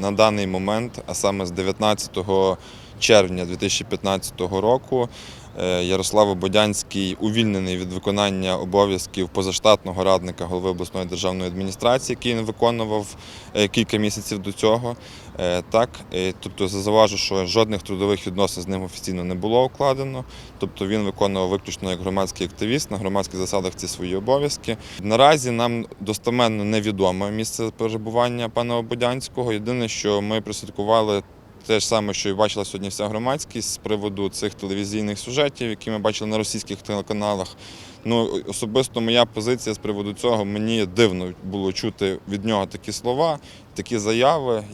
на даний момент, а саме з 19 червня 2015 року, е, Ярослав Бодянський увільнений від виконання обов'язків позаштатного радника голови обласної державної адміністрації, який він виконував е, кілька місяців до цього. Е, Так, тобто зауважу, що жодних трудових відносин з ним офіційно не було укладено. Тобто він виконував виключно як громадський активіст на громадських засадах ці свої обов'язки. Наразі нам достеменно невідоме місце перебування пана Ободянського. Єдине, що ми прослідкували. Те ж саме, що і бачила сьогодні вся громадськість з приводу цих телевізійних сюжетів, які ми бачили на російських телеканалах. Ну, особисто моя позиція з приводу цього мені дивно було чути від нього такі слова, такі заяви.